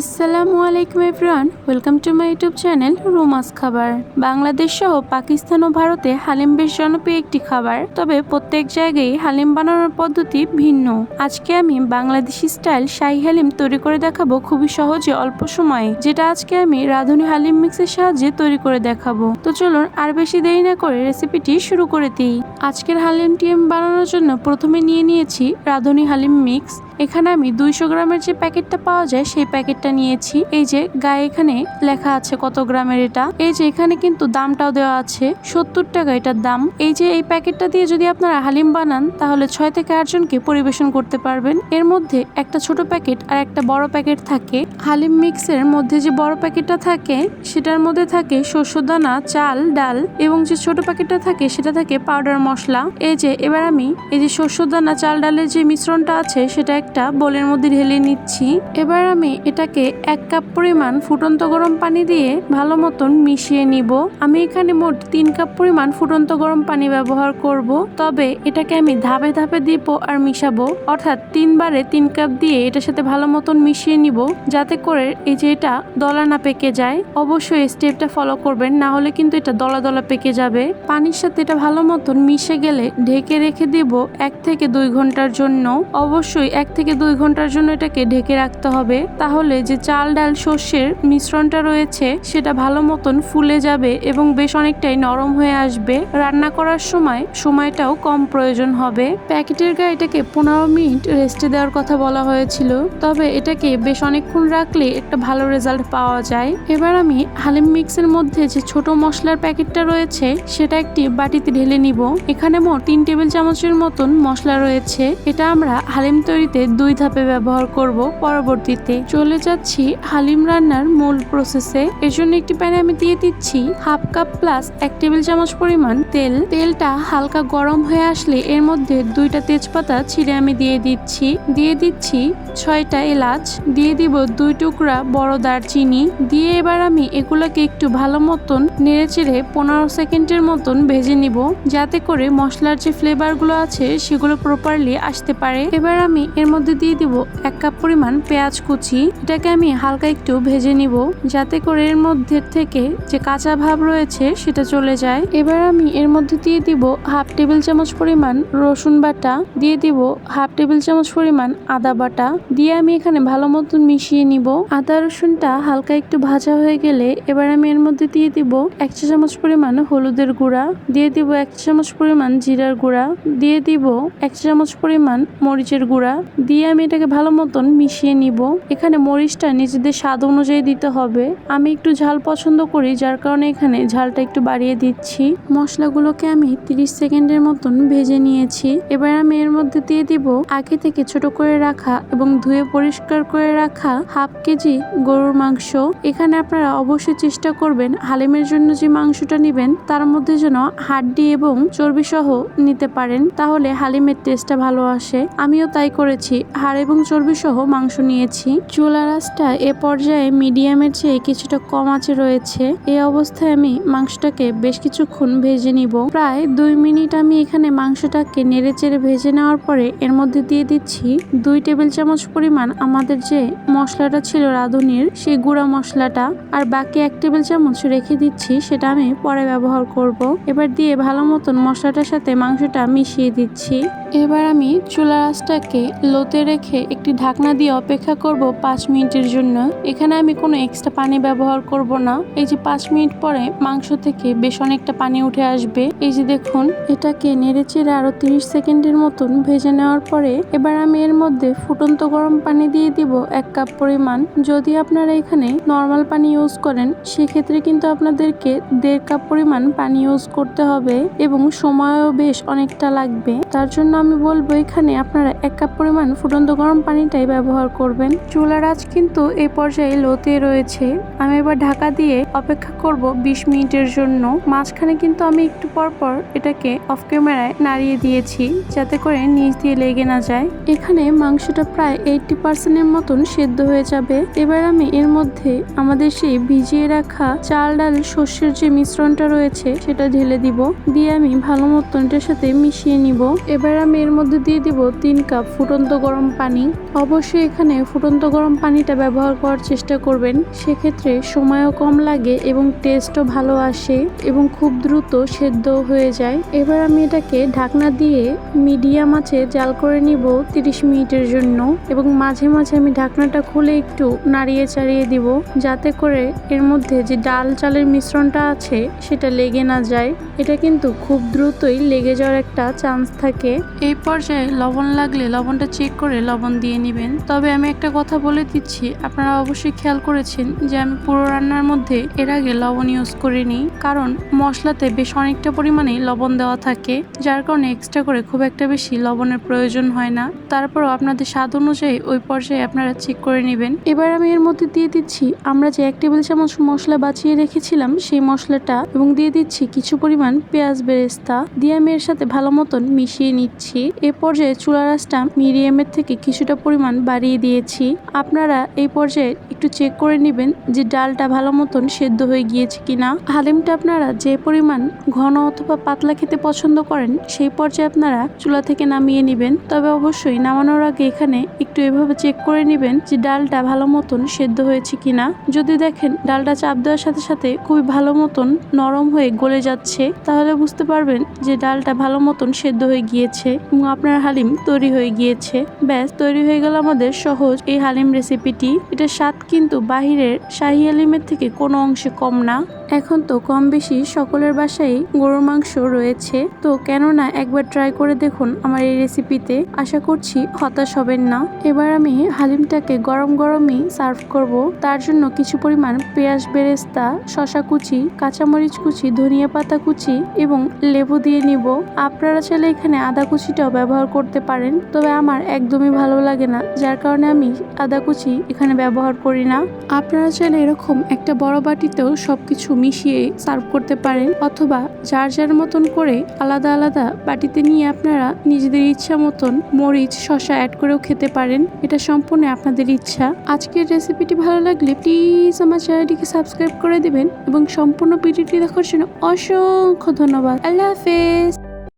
আসসালামু আলাইকুম everyone, welcome to my YouTube channel Roma's খাবার। বাংলাদেশ সহ পাকিস্তান ও ভারতে হালিম বেশ জনপ্রিয় একটি খাবার, তবে প্রত্যেক জায়গায় হালিম বানানোর পদ্ধতি ভিন্ন। আজকে আমি বাংলাদেশি স্টাইল শাহি হালিম তৈরি করে দেখাবো খুবই সহজে অল্প সময়ে, যেটা আজকে আমি রাঁধুনি হালিম মিক্সের সাহায্যে তৈরি করে দেখাবো। তো চলুন আর বেশি দেরি না করে রেসিপিটি শুরু করে দিই। আজকের হালিমটি আমি বানানোর জন্য প্রথমে নিয়ে নিয়েছি রাঁধুনি হালিম মিক্স এখানে আমি দুইশো গ্রামের যে প্যাকেটটা পাওয়া যায়, সেই প্যাকেটটা নিয়েছি। এই যে, গায়ে এখানে লেখা আছে কত গ্রামের এটা। এই যে, এখানে কিন্তু দামটাও দেওয়া আছে, সত্তর টাকা এটার দাম। এই যে, এই প্যাকেটটা দিয়ে যদি আপনারা হালিম বানান, তাহলে ছয় থেকে আটজনকে পরিবেশন করতে পারবেন। এর মধ্যে একটা ছোট প্যাকেট আর একটা বড় প্যাকেট থাকে। হালিম মিক্সের মধ্যে যে বড় প্যাকেটটা থাকে, সেটার মধ্যে থাকে শস্য দানা, চাল, ডাল এবং যে ছোট প্যাকেটটা থাকে, সেটা থাকে পাউডার মশলা। এই যে, এবার আমি এই যে শস্য দানা, চাল, ডালের যে মিশ্রণটা আছে, সেটা একটা বোলের মধ্যে ঢেলে নিচ্ছি। এবার আমি এটাকে এক কাপ পরিমাণ ফুটন্ত গরম পানি দিয়ে ভালো মতন মিশিয়ে নিব। আমি এখানে মোট তিন কাপ পরিমাণ ফুটন্ত গরম পানি ব্যবহার করব। তবে এটাকে আমি ধাপে ধাপে দিব আর মিশাবো। অর্থাৎ তিনবারে তিন কাপ দিয়ে এটার সাথে ভালো মতন মিশিয়ে নিব, যাতে করে এই যে এটা দলা না পেকে যায়। অবশ্যই স্টেপটা ফলো করবেন, না হলে কিন্তু এটা দলা দলা পেকে যাবে। পানির সাথে এটা ভালো মতন মিশে গেলে ঢেকে রেখে দিব এক থেকে দুই ঘণ্টার জন্য। অবশ্যই এক থেকে দুই ঘণ্টার জন্য এটাকে ঢেকে রাখতে হবে। তাহলে যে চাল ডাল শস্যের মিশ্রণটা রয়েছে, সেটা ভালো মতন ফুলে যাবে এবং বেশ অনেকটাই নরম হয়ে আসবে। রান্না করার সময় সময়টাও কম প্রয়োজন হবে। প্যাকেটের গায়ে এটাকে পনেরো মিনিট রেস্টে দেওয়ার কথা বলা হয়েছিল। তবে এটাকে বেশ অনেকক্ষণ রাখলে একটা ভালো রেজাল্ট পাওয়া যায়। এবার আমি হালিম মিক্সের মধ্যে যে ছোট মশলার প্যাকেটটা রয়েছে, সেটা একটি বাটিতে ঢেলে নিব। এখানে মোট তিন টেবিল চামচের মতন মশলা রয়েছে। এটা আমরা হালিম তৈরিতে দুই ধাপে ব্যবহার করব। পরবর্তীতে চলে যাচ্ছি হালিম রান্নার মূল প্রসেসে এর জন্য একটি প্যানে আমি দিয়ে দিচ্ছি হাফ কাপ প্লাস এক টেবিল চামচ পরিমাণ তেল। তেলটা হালকা গরম হয়ে আসলে এর মধ্যে দুইটা তেজপাতা ছিঁড়ে আমি দিয়ে দিচ্ছি। দিয়ে দিচ্ছি ছয়টা এলাচ। দিয়ে দিব দুই টুকরা বড় দারচিনি। দিয়ে এবার আমি এগুলোকে একটু ভালো মতন নেড়ে চেড়ে পনেরো সেকেন্ডের মতন ভেজে নিব, যাতে করে মশলার যে ফ্লেভারগুলো আছে সেগুলো প্রপারলি আসতে পারে। এবার আমি এর মধ্যে দিয়ে দিব এক কাপ পরিমাণ পেঁয়াজ কুচি। এটাকে আমি হালকা একটু ভেজে নিব, যাতে করে এর মধ্যে থেকে যে কাঁচা ভাব রয়েছে সেটা চলে যায়। এবার আমি এর মধ্যে দিয়ে দিব হাফ টেবিল চামচ পরিমাণ রসুন বাটা, দিয়ে দিব হাফ টেবিল চামচ পরিমাণ আদা বাটা। দিয়ে আমি এখানে ভালো মতন মিশিয়ে নিব। আদা রসুনটা হালকা একটু ভাজা হয়ে গেলে এবার আমি এর মধ্যে দিয়ে দিব এক চা চামচ পরিমাণ হলুদের গুঁড়া। দিয়ে দিব এক চামচ পরিমাণ জিরার গুঁড়া। দিয়ে দিব এক চামচ পরিমাণ মরিচের গুঁড়া। দিয়ে আমি এটাকে ভালো মতন মিশিয়ে নিব। এখানে মরিচটা নিজেদের স্বাদ অনুযায়ী দিতে হবে। আমি একটু ঝাল পছন্দ করি, যার কারণে এখানে ঝালটা একটু বাড়িয়ে দিচ্ছি। মশলাগুলোকে আমি 30 সেকেন্ডের মতন ভেজে নিয়েছি। এবার আমি এর মধ্যে দিয়ে দিব আগে থেকে ছোট করে রাখা এবং ধুয়ে পরিষ্কার করে রাখা হাফ কেজি গরুর মাংস। এখানে আপনারা অবশ্যই চেষ্টা করবেন হালিমের জন্য যে মাংসটা নেবেন, তার মধ্যে যেন হাড্ডি এবং চর্বি সহ নিতে পারেন, তাহলে হালিমের টেস্টটা ভালো আসে। আমিও তাই করেছি। হাড় এবং চর্বি সহ মাংস নিয়েছি। চুলা রাসটা এ পর্যায়ে মিডিয়ামের চেয়ে কিছুটা কম আঁচে রয়েছে। এই অবস্থায় আমি মাংসটাকে বেশ কিছুক্ষণ ভেজে নিব। প্রায় দুই মিনিট আমি এখানে মাংসটাকে নেড়ে চেড়ে ভেজে নেওয়ার পরে এর মধ্যে দিয়ে দিচ্ছি দুই টেবিল চামচ পরিমাণ আমাদের যে মশলাটা ছিল রাঁধুনির, সেই গুঁড়া মশলাটা। আর বাকি এক টেবিল চামচ রেখে দিচ্ছি, সেটা আমি পরে ব্যবহার করব। এবার দিয়ে ভালো মতন মশলাটার সাথে মাংসটা মিশিয়ে দিচ্ছি। এবার আমি চুলা আঁচটাকে লোতে রেখে একটি ঢাকনা দিয়ে অপেক্ষা করব পাঁচ মিনিটের জন্য। এখানে আমি কোনো এক্সট্রা পানি ব্যবহার করব না। এই যে পাঁচ মিনিট পরে মাংস থেকে বেশ অনেকটা পানি উঠে আসবে। এই যে দেখুন, এটাকে নেড়ে চেড়ে আরও তিরিশ সেকেন্ডের মতন ভেজে নেওয়ার পরে এবার আমি এর মধ্যে ফুটন্ত গরম পানি দিয়ে দিব এক কাপ পরিমাণ। যদি আপনারা এখানে নর্মাল পানি ইউজ করেন, সেক্ষেত্রে কিন্তু আপনাদেরকে দেড় কাপ পরিমাণ পানি ইউজ করতে হবে এবং সময়ও বেশ অনেকটা লাগবে। তার জন্য আমি বলব এখানে আপনারা এক কাপ পরিমাণ ফুটন্ত গরম পানিটাই ব্যবহার করবেন। চুলার আঁচ কিন্তু এই পর্যায়ে লোতে রয়েছে। আমি এবার ঢাকা দিয়ে অপেক্ষা করব বিশ মিনিটের জন্য। মাঝখানে কিন্তু আমি একটু পর পর এটাকে অফ ক্যামেরায় নাড়িয়ে দিয়েছি, যাতে করে নিচ দিয়ে লেগে না যায়। এখানে মাংসটা প্রায় এইটটি পার্সেন্টের মতন সেদ্ধ হয়ে যাবে। এবার আমি এর মধ্যে আমাদের সেই ভিজিয়ে রাখা চাল ডাল শস্যের যে মিশ্রণটা রয়েছে, সেটা ঢেলে দিব। দিয়ে আমি ভালো মতন এটার সাথে মিশিয়ে নিব। এবার আমি এর মধ্যে দিয়ে দিব তিন কাপ ফুটন্ত গরম পানি, অবশ্যই এখানে ফুটন্ত গরম পানিটা ব্যবহার করার চেষ্টা করবেন। সেক্ষেত্রে সময়ও কম লাগে এবং টেস্টও ভালো আসে এবং খুব দ্রুত সেদ্ধ হয়ে যায়। এবার আমি এটাকে ঢাকনা দিয়ে মিডিয়াম আছে জাল করে নিব তিরিশ মিনিটের জন্য এবং মাঝে মাঝে আমি ঢাকনাটা খুলে একটু নাড়িয়ে চাড়িয়ে দিব যাতে করে এর মধ্যে যে ডাল চালের মিশ্রণটা আছে সেটা লেগে না যায়। এটা কিন্তু খুব দ্রুতই লেগে যাওয়ার একটা চান্স থাকে। এই পর্যায়ে লবণ লাগলে লবণটা চেক করে লবণ দিয়ে নেবেন। তবে আমি একটা কথা বলে দিচ্ছি, আপনারা অবশ্যই খেয়াল করেছেন যে আমি পুরো রান্নার মধ্যে এর আগে লবণ ইউজ করিনি, কারণ মশলাতে বেশ অনেকটা পরিমাণে লবণ দেওয়া থাকে, যার কারণে এক্সট্রা করে খুব একটা বেশি লবণের প্রয়োজন হয় না। তারপরও আপনাদের স্বাদ অনুযায়ী ওই পর্যায়ে আপনারা চেক করে নেবেন। এবার আমি এর মধ্যে দিয়ে দিচ্ছি, আমরা যে এক টেবিল চামচ মশলা বাঁচিয়ে রেখেছিলাম, সেই মশলাটা, এবং দিয়ে দিচ্ছি কিছু পরিমাণ পেঁয়াজ বেরেস্তা। দিয়ে আমি এর সাথে ভালো মতন মিশিয়ে নিচ্ছি। এ পর্যায়ে চুলা রাসটা মিডিয়ামের থেকে কিছুটা পরিমাণ বাড়িয়ে দিয়েছি। আপনারা এই পর্যায়ে একটু চেক করে নেবেন যে ডালটা ভালো মতন সেদ্ধ হয়ে গিয়েছে কিনা। হালিমটা আপনারা যে পরিমাণ ঘন অথবা পাতলা খেতে পছন্দ করেন, সেই পর্যায়ে আপনারা চুলা থেকে নামিয়ে নেবেন। তবে অবশ্যই নামানোর আগে এখানে একটু এভাবে চেক করে নেবেন যে ডালটা ভালো মতন সেদ্ধ হয়েছে কিনা। যদি দেখেন ডালটা চাপ দেওয়ার সাথে সাথে খুবই ভালো মতন নরম হয়ে গলে যাচ্ছে, তাহলে বুঝতে পারবেন যে ডালটা ভালো মতন সেদ্ধ হয়ে গিয়েছে এবং আপনার হালিম তৈরি হয়ে গিয়েছে। ব্যাস, তৈরি হয়ে গেল আমাদের সহজ এই হালিম রেসিপিটি এটা স্বাদ কিন্তু বাহিরের শাহি হালিমের থেকে কোনো অংশে কম না। এখন তো কম বেশি সকলের বাসায় গরুর মাংস রয়েছে। তো কেননা একবার ট্রাই করে দেখুন আমার এই রেসিপিতে আশা করছি হতাশ হবেন না। এবার আমি হালিমটাকে গরম গরমই সার্ভ করব। তার জন্য কিছু পরিমাণ পেঁয়াজ বেরেস্তা শশা কুচি, কাঁচামরিচ কুচি, ধনিয়া পাতা কুচি এবং লেবু দিয়ে নিব। আপনারা চাইলে এখানে আদা কুচিটাও ব্যবহার করতে পারেন। তবে আমার একদমই ভালো লাগে না, যার কারণে আমি আদা কুচি এখানে ব্যবহার করি না। আপনারা চাইলে এরকম একটা বড় বাটিতেও সবকিছু মিশিয়ে সার্ভ করতে পারেন অথবা যার যার মতন করে আলাদা আলাদা বাটিতে নিয়ে আপনারা নিজেদের ইচ্ছা মতন মরিচ শশা অ্যাড করেও খেতে পারেন। এটা সম্পূর্ণ আপনাদের ইচ্ছা। আজকের রেসিপিটি ভালো লাগলে প্লিজ আমার চ্যানেলটিকে সাবস্ক্রাইব করে দেবেন এবং সম্পূর্ণ ভিডিওটি দেখার জন্য অসংখ্য ধন্যবাদ। আল্লাহ হাফেজ!